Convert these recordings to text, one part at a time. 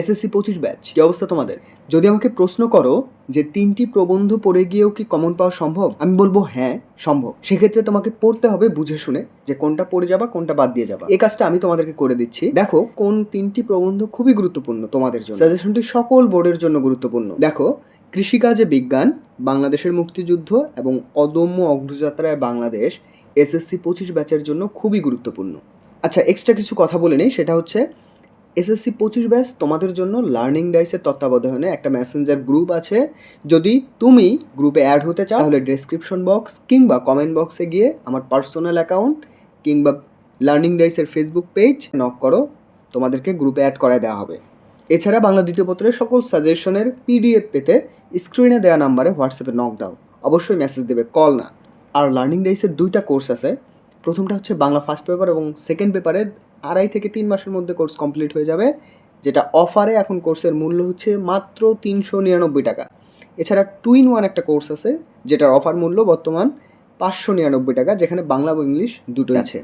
SSC পঁচিশ batch, কি অবস্থা তোমাদের? যদি আমাকে প্রশ্ন করো যে তিনটি প্রবন্ধ পড়ে গিয়েও কি কমন পাওয়া সম্ভব, আমি বলব হ্যাঁ সম্ভব। সেক্ষেত্রে তোমাকে পড়তে হবে বুঝে শুনে যে কোনটা পড়ে যাবা, কোনটা বাদ দিয়ে যাবা। এই কাজটা আমি তোমাদেরকে করে দিচ্ছি। দেখো, কোন তিনটি প্রবন্ধ খুবই গুরুত্বপূর্ণ তোমাদের জন্য। সাজেশনটি সকল বোর্ডের জন্য গুরুত্বপূর্ণ। দেখো, কৃষিকাজে বিজ্ঞান, বাংলাদেশের মুক্তিযুদ্ধ এবং অদম্য অগ্রযাত্রায় বাংলাদেশ এসএসসি পঁচিশ ব্যাচের জন্য খুবই গুরুত্বপূর্ণ। আচ্ছা এক্সট্রা কিছু কথা বলে নেই, সেটা হচ্ছে এসএসসি পঁচিশ ব্যাচ, তোমাদের জন্য লার্নিং ডাইসের তত্ত্বাবধানে একটা মেসেঞ্জার গ্রুপ আছে। যদি তুমি গ্রুপে অ্যাড হতে চাও, তাহলে ডেসক্রিপশন বক্স কিংবা কমেন্ট বক্সে গিয়ে আমার পার্সোনাল অ্যাকাউন্ট কিংবা লার্নিং ডাইসের ফেসবুক পেজ নক করো, তোমাদেরকে গ্রুপে অ্যাড করায় দেওয়া হবে। এছাড়া বাংলা দ্বিতীয় পত্রের সকল সাজেশনের পিডিএফ পেতে স্ক্রিনে দেওয়া নাম্বারে হোয়াটসঅ্যাপে নক দাও। অবশ্যই মেসেজ দেবে কল না। আর লার্নিং ডাইসের দুইটা কোর্স আছে। প্রথমটা হচ্ছে বাংলা ফার্স্ট পেপার এবং সেকেন্ড পেপারে আড়াই থেকে তিন মাসের মধ্যে কোর্স কমপ্লিট হয়ে যাবে যেটা অফারে এখন কোর্সের মূল্য হচ্ছে মাত্র তিনশো নিরানব্বই টাকা। এছাড়া টু ইন ওয়ান একটা কোর্স আছে যেটার অফার মূল্য বর্তমান পাঁচশো নিরানব্বই টাকা যেখানে বাংলা ও ইংলিশ দুটোই আছে।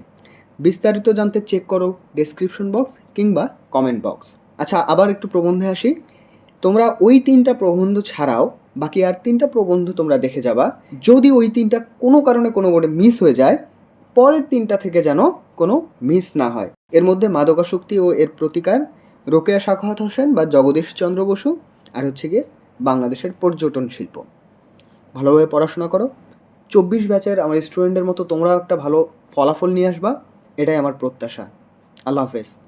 বিস্তারিত জানতে চেক করো ডেসক্রিপশন বক্স কিংবা কমেন্ট বক্স আচ্ছা আবার একটু প্রবন্ধে আসি। তোমরা ওই তিনটা প্রবন্ধ ছাড়াও বাকি আর তিনটা প্রবন্ধ তোমরা দেখে যাবা। যদি ওই তিনটা কোনো কারণে কোনো বোর্ডে মিস হয়ে যায় পরের তিনটা থেকে যেন কোনো মিস না হয়। এর মধ্যে মাদকাসক্তি ও এর প্রতিকার রোকেয়া সাখাওয়াত হোসেন বা জগদীশ চন্দ্র বসু আর হচ্ছে গিয়ে বাংলাদেশের পর্যটন শিল্প। ভালোভাবে পড়াশোনা করো। চব্বিশ ব্যাচের আমার স্টুডেন্টের মতো তোমরাও একটা ভালো ফলাফল নিয়ে আসবা, এটাই আমার প্রত্যাশা। আল্লাহ হাফেজ।